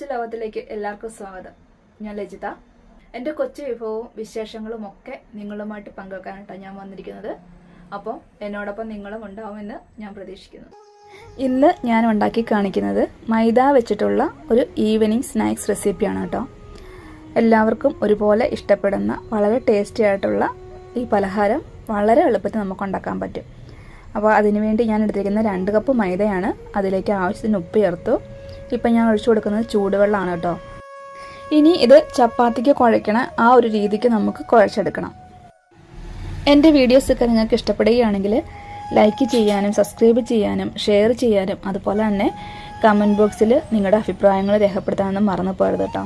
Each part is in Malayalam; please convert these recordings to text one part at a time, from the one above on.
കൊച്ചു ലോകത്തിലേക്ക് എല്ലാവർക്കും സ്വാഗതം. ഞാൻ ലജിത. എന്റെ കൊച്ചു വിഭവവും വിശേഷങ്ങളും ഒക്കെ നിങ്ങളുമായിട്ട് പങ്കുവെക്കാനായിട്ടാണ് ഞാൻ വന്നിരിക്കുന്നത്. അപ്പോൾ എന്നോടൊപ്പം നിങ്ങളും ഉണ്ടാവുമെന്ന് ഞാൻ പ്രതീക്ഷിക്കുന്നു. ഇന്ന് ഞാൻ ഉണ്ടാക്കി കാണിക്കുന്നത് മൈദ വെച്ചിട്ടുള്ള ഒരു ഈവനിങ് സ്നാക്സ് റെസിപ്പിയാണ് കേട്ടോ. എല്ലാവർക്കും ഒരുപോലെ ഇഷ്ടപ്പെടുന്ന വളരെ ടേസ്റ്റി ആയിട്ടുള്ള ഈ പലഹാരം വളരെ എളുപ്പത്തിൽ നമുക്ക് ഉണ്ടാക്കാൻ പറ്റും. അപ്പോൾ അതിനുവേണ്ടി ഞാൻ എടുത്തിരിക്കുന്ന രണ്ട് കപ്പ് മൈദയാണ് അതിലേക്ക് ആവശ്യത്തിന് ഉപ്പ് ചേർത്തു. ഇപ്പം ഞാൻ ഒഴിച്ചു കൊടുക്കുന്നത് ചൂടുവെള്ളമാണ് കേട്ടോ. ഇനി ഇത് ചപ്പാത്തിക്ക് കുഴയ്ക്കണ ആ ഒരു രീതിക്ക് നമുക്ക് കുഴച്ചെടുക്കണം. എന്റെ വീഡിയോസൊക്കെ നിങ്ങൾക്ക് ഇഷ്ടപ്പെടുകയാണെങ്കിൽ ലൈക്ക് ചെയ്യാനും സബ്സ്ക്രൈബ് ചെയ്യാനും ഷെയർ ചെയ്യാനും അതുപോലെ തന്നെ കമന്റ് ബോക്സിൽ നിങ്ങളുടെ അഭിപ്രായങ്ങൾ രേഖപ്പെടുത്താനൊന്നും മറന്നു പോകരുത് കേട്ടോ.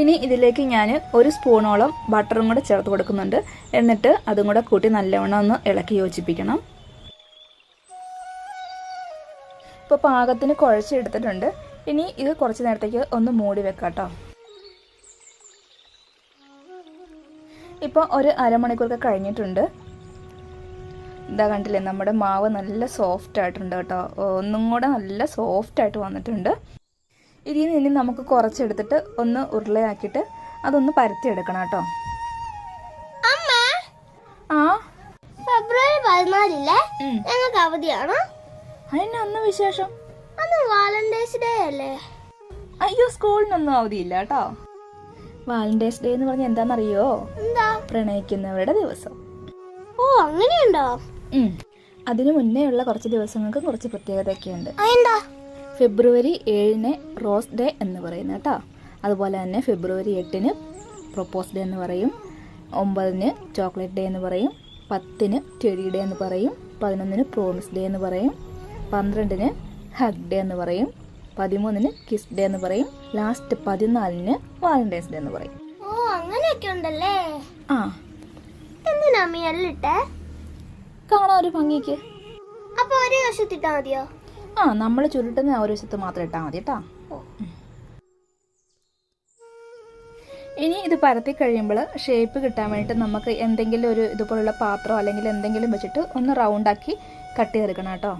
ഇനി ഇതിലേക്ക് ഞാൻ ഒരു സ്പൂണോളം ബട്ടറും കൂടെ ചേർത്ത് കൊടുക്കുന്നുണ്ട്. എന്നിട്ട് അതും കൂടെ കൂട്ടി നല്ലവണ്ണം ഒന്ന് ഇളക്കി യോജിപ്പിക്കണം. ഇപ്പോൾ പാകത്തിന് കുഴച്ചെടുത്തിട്ടുണ്ട് ഇനി ഇത് കുറച്ച് നേരത്തേക്ക് ഒന്ന് മൂടി വെക്കാം കേട്ടോ ഇപ്പോൾ ഒരു അരമണിക്കൂറൊക്കെ കഴിഞ്ഞിട്ടുണ്ട്. ഇതാ കണ്ടില്ലേ നമ്മുടെ മാവ് നല്ല സോഫ്റ്റ് ആയിട്ടുണ്ട് കേട്ടോ. ഒന്നും കൂടെ നല്ല സോഫ്റ്റ് ആയിട്ട് വന്നിട്ടുണ്ട്. ഇതിൽ നിന്ന് നമുക്ക് കുറച്ചെടുത്തിട്ട് ഒന്ന് ഉരുളയാക്കിയിട്ട് അതൊന്ന് പരത്തിയെടുക്കണം കേട്ടോ. ആ? ഫെബ്രുവരി പതിനാലില്ലേ. ഞങ്ങൾക്ക് അവധിയാണോ. അതിന് അന്ന് വിശേഷം? അന്ന് വാലന്റൈൻസ് ഡേ അല്ലേ? അയ്യോ സ്കൂളിനൊന്നും അവധിയില്ല കേട്ടോ. വാലന്റൈൻസ് ഡേ എന്ന് പറഞ്ഞാൽ എന്താണെന്നറിയോ എന്താ? പ്രണയിക്കുന്നവരുടെ ദിവസം. ഓ അങ്ങനെയുണ്ടോ? അതിനു മുന്നേ ഉള്ള കുറച്ച് ദിവസങ്ങൾക്ക് കുറച്ച് പ്രത്യേകതയൊക്കെ ഉണ്ട്. അതെന്താ? ഫെബ്രുവരി ഏഴിന് റോസ് ഡേ എന്ന് പറയുന്നത് കേട്ടോ. അതുപോലെ തന്നെ ഫെബ്രുവരി എട്ടിന് പ്രൊപ്പോസ് ഡേ എന്ന് പറയും. ഒമ്പതിന് ചോക്ലേറ്റ് ഡേ എന്ന് പറയും. പത്തിന് ചെടി ഡേ എന്ന് പറയും. പതിനൊന്നിന് പ്രോമിസ് ഡേ എന്ന് പറയും. പന്ത്രണ്ടിന് ഹഗ് ഡേ എന്ന് പറയും. പതിമൂന്നിന് കിസ് ഡേ എന്ന് പറയും. ലാസ്റ്റ് പതിനാലിന് വാലന്റൈൻസ് ഡേ എന്ന് പറയും. ഓ അങ്ങനെയൊക്കെ ഉണ്ടല്ലേ? ആ. എന്തിനാ കാണാൻ ഒരു ഭംഗിക്ക്. അപ്പൊ ഒരു വശത്തിട്ടാ മതിയോ? ആ നമ്മൾ ചുരുട്ടുന്ന ഒരു വശത്ത് മാത്രം ഇട്ടാ മതി കേട്ടാ. ഇനി ഇത് പരത്തി കഴിയുമ്പോൾ ഷേപ്പ് കിട്ടാൻ വേണ്ടിയിട്ട് നമുക്ക് എന്തെങ്കിലും ഒരു ഇതുപോലുള്ള പാത്രം അല്ലെങ്കിൽ എന്തെങ്കിലും വെച്ചിട്ട് ഒന്ന് റൗണ്ടാക്കി കട്ട് ചെയ്തെടുക്കണം കേട്ടോ.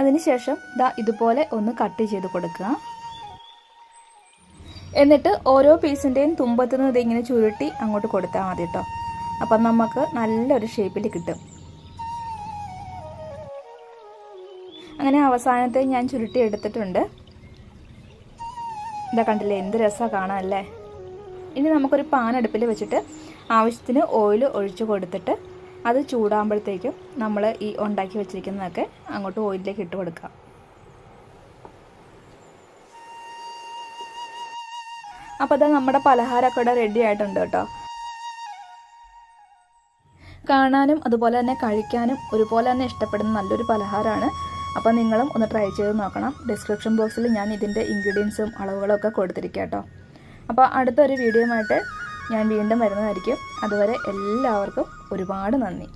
അതിനുശേഷം ദാ ഇതുപോലെ ഒന്ന് കട്ട് ചെയ്ത് കൊടുക്കുക. എന്നിട്ട് ഓരോ പീസിന്റെയും തുമ്പത്തുനിന്ന് ഇതിങ്ങനെ ചുരുട്ടി അങ്ങോട്ട് കൊടുത്താൽ മതി കേട്ടോ അപ്പം നമുക്ക് നല്ലൊരു ഷേപ്പിൽ കിട്ടും. അങ്ങനെ അവസാനത്തെ ഞാൻ ചുരുട്ടി എടുത്തിട്ടുണ്ട്. ഇതാ കണ്ടില്ലേ എന്ത് രസമാണ് കാണാനല്ലേ ഇനി നമുക്കൊരു പാൻ അടുപ്പിൽ വെച്ചിട്ട് ആവശ്യത്തിന് ഓയിൽ ഒഴിച്ചു കൊടുത്തിട്ട് അത് ചൂടാകുമ്പോഴത്തേക്കും നമ്മൾ ഈ ഉണ്ടാക്കി വെച്ചിരിക്കുന്നതൊക്കെ അങ്ങോട്ട് ഓയിലിലേക്ക് ഇട്ട് കൊടുക്കാം അപ്പോൾ അത് നമ്മുടെ പലഹാരമൊക്കെ ഇവിടെ റെഡി ആയിട്ടുണ്ട് കേട്ടോ. കാണാനും അതുപോലെ തന്നെ കഴിക്കാനും ഒരുപോലെ തന്നെ ഇഷ്ടപ്പെടുന്ന നല്ലൊരു പലഹാരമാണ്. അപ്പോൾ നിങ്ങളും ഒന്ന് ട്രൈ ചെയ്ത് നോക്കണം. ഡിസ്ക്രിപ്ഷൻ ബോക്സിൽ ഞാൻ ഇതിന്റെ ഇൻഗ്രീഡിയൻസും അളവുകളും ഒക്കെ കൊടുത്തിരിക്കാം കേട്ടോ. അപ്പോൾ അടുത്തൊരു വീഡിയോയുമായിട്ട് ഞാൻ വീണ്ടും വരുന്നതായിരിക്കും. അതുവരെ എല്ലാവർക്കും ഒരുപാട് നന്ദി.